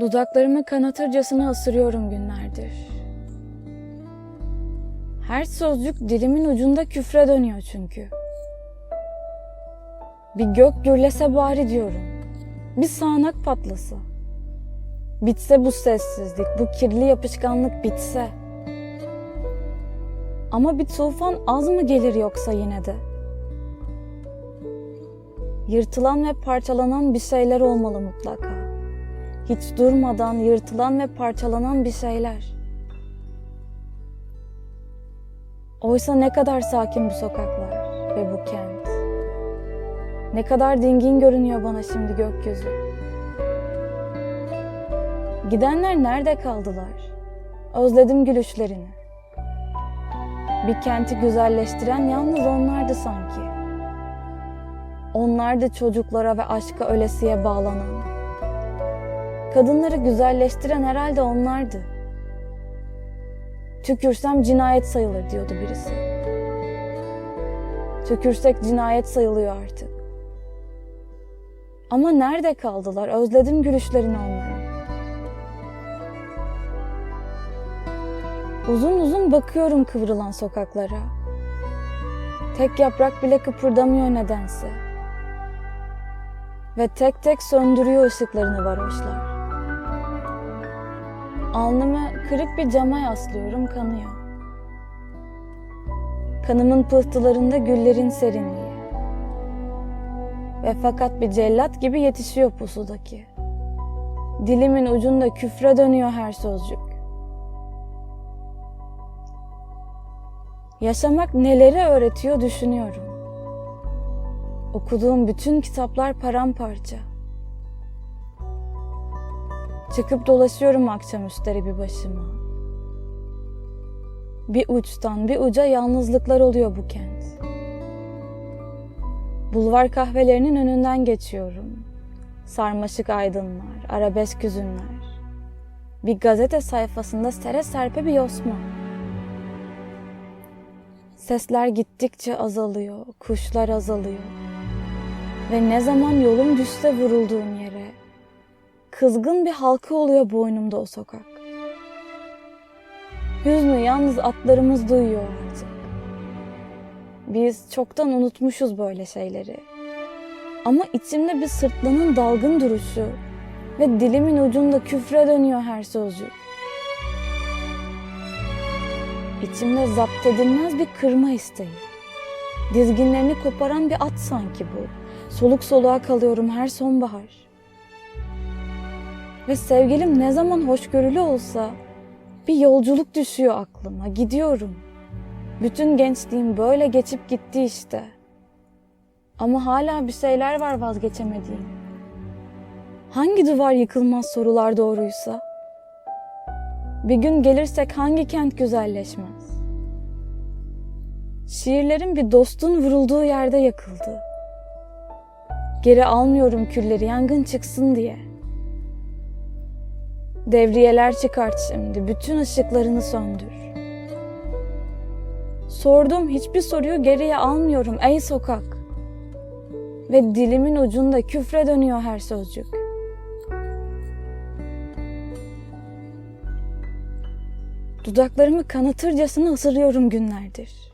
Dudaklarımı kanatırcasına ısırıyorum günlerdir. Her sözcük dilimin ucunda küfre dönüyor çünkü. Bir gök gürlese bari diyorum. Bir sağanak patlasa. Bitse bu sessizlik, bu kirli yapışkanlık bitse. Ama bir tufan az mı gelir yoksa yine de? Yırtılan ve parçalanan bir şeyler olmalı mutlaka. Hiç durmadan yırtılan ve parçalanan bir şeyler. Oysa ne kadar sakin bu sokaklar ve bu kent. Ne kadar dingin görünüyor bana şimdi gökyüzü. Gidenler nerede kaldılar? Özledim gülüşlerini. Bir kenti güzelleştiren yalnız onlardı sanki. Onlardı çocuklara ve aşka ölesiye bağlanan. Kadınları güzelleştiren herhalde onlardı. Tükürsem cinayet sayılır diyordu birisi. Tükürsek cinayet sayılıyor artık. Ama nerede kaldılar? Özledim gülüşlerini onların. Uzun uzun bakıyorum kıvrılan sokaklara. Tek yaprak bile kıpırdamıyor nedense. Ve tek tek söndürüyor ışıklarını varoşlar. Alnımı kırık bir cama yaslıyorum kanıyor. Kanımın pıhtılarında güllerin serinliği. Ve fakat bir cellat gibi yetişiyor pusudaki. Dilimin ucunda küfre dönüyor her sözcük. Yaşamak neleri öğretiyor düşünüyorum. Okuduğum bütün kitaplar paramparça. Çıkıp dolaşıyorum akşamüstleri bir başıma. Bir uçtan bir uca yalnızlıklar oluyor bu kent. Bulvar kahvelerinin önünden geçiyorum. Sarmaşık aydınlar, arabesk hüzünler. Bir gazete sayfasında sere serpe bir yosma. Sesler gittikçe azalıyor, kuşlar azalıyor. Ve ne zaman yolum düşse vurulduğum yere, kızgın bir halka oluyor boynumda o sokak. Hüznü yalnız atlarımız duyuyor artık. Biz çoktan unutmuşuz böyle şeyleri. Ama içimde bir sırtlanın dalgın duruşu ve dilimin ucunda küfre dönüyor her sözcük. İçimde zapt edilmez bir kırma isteği. Dizginlerini koparan bir at sanki bu. Soluk soluğa kalıyorum her sonbahar. Ve sevgilim ne zaman hoşgörülü olsa bir yolculuk düşüyor aklıma. Gidiyorum. Bütün gençliğim böyle geçip gitti işte. Ama hala bir şeyler var vazgeçemediğim. Hangi duvar yıkılmaz sorular doğruysa? Bir gün gelirsek hangi kent güzelleşmez? Şiirlerim bir dostun vurulduğu yerde yakıldı. Geri almıyorum külleri yangın çıksın diye. Devriyeler çıkart şimdi, bütün ışıklarını söndür. Sordum hiçbir soruyu geriye almıyorum ey sokak. Ve dilimin ucunda küfre dönüyor her sözcük. Dudaklarımı kanatırcasına ısırıyorum günlerdir.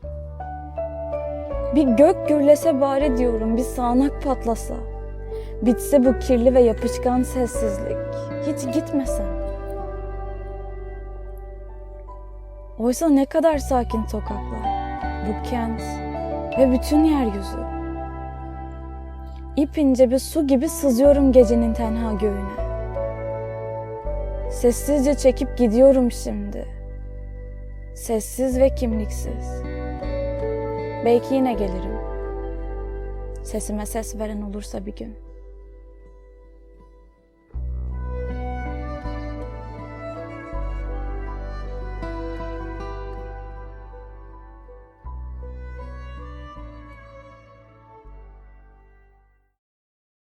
Bir gök gürlese bari diyorum, bir sağanak patlasa. Bitse bu kirli ve yapışkan sessizlik. Hiç gitmesen. Oysa ne kadar sakin sokaklar, bu kent ve bütün yeryüzü. İpince bir su gibi sızıyorum gecenin tenha göğüne. Sessizce çekip gidiyorum şimdi. Sessiz ve kimliksiz. Belki yine gelirim. Sesime ses veren olursa bir gün.